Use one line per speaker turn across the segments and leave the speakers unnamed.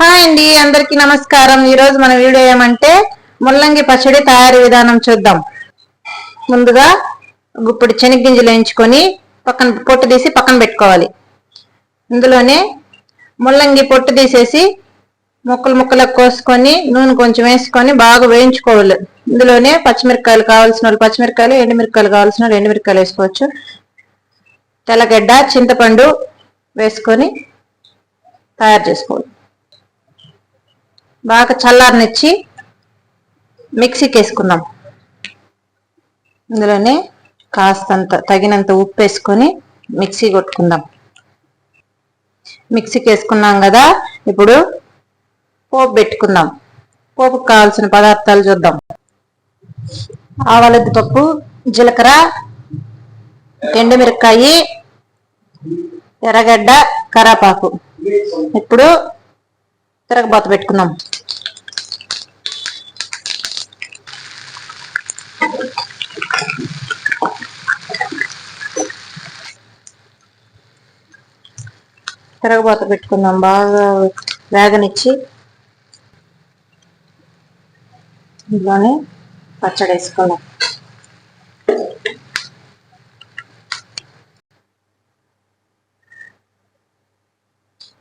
Hi అండి అందరికి నమస్కారం. ఈ రోజు మన వీడియో ఏమంటే ముల్లంగి పచ్చడి తయారీ విధానం చూద్దాం. ముందుగా గుప్పుడు శనగ్గింజలు వేయించుకొని పక్కన పొట్టు తీసి పక్కన పెట్టుకోవాలి. ఇందులోనే ముల్లంగి పొట్టు తీసేసి ముక్కలు ముక్కలకు కోసుకొని నూనె కొంచెం వేసుకొని బాగా వేయించుకోవాలి. ఇందులోనే పచ్చిమిరకాయలు కావాల్సిన వాళ్ళు పచ్చిమిరపకాయలు ఎండుమిరకాయలు కావాల్సిన వాళ్ళు ఎండుమిరకాయలు వేసుకోవచ్చు. తెల్లగడ్డ చింతపండు వేసుకొని తయారు చేసుకోవాలి. బాగా చల్లారనిచ్చి మిక్సీకి వేసుకుందాం ఇందులోనే కాస్తంత తగినంత ఉప్పు వేసుకొని మిక్సీ కొట్టుకుందాం. మిక్సీకి వేసుకున్నాం కదా ఇప్పుడు పోపు పెట్టుకుందాం. పోపుకు కావాల్సిన పదార్థాలు చూద్దాం. ఆవాలద్ది పప్పు జీలకర్ర ఎండుమిరకాయి ఎర్రగడ్డ కరాపాకు ఇప్పుడు తిరగబాత పెట్టుకుందాం. తిరగబాత పెట్టుకుందాం. బాగా వేగనిచ్చి ఇందులోనే పచ్చడి వేసుకుందాం.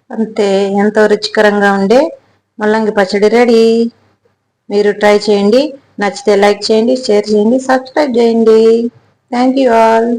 అంతే ఎంతో రుచికరంగా ఉండే ముల్లంగి పచ్చడి రెడీ. మీరు ట్రై చేయండి నచ్చితే లైక్ చేయండి షేర్ చేయండి సబ్స్క్రైబ్ చేయండి. Thank you all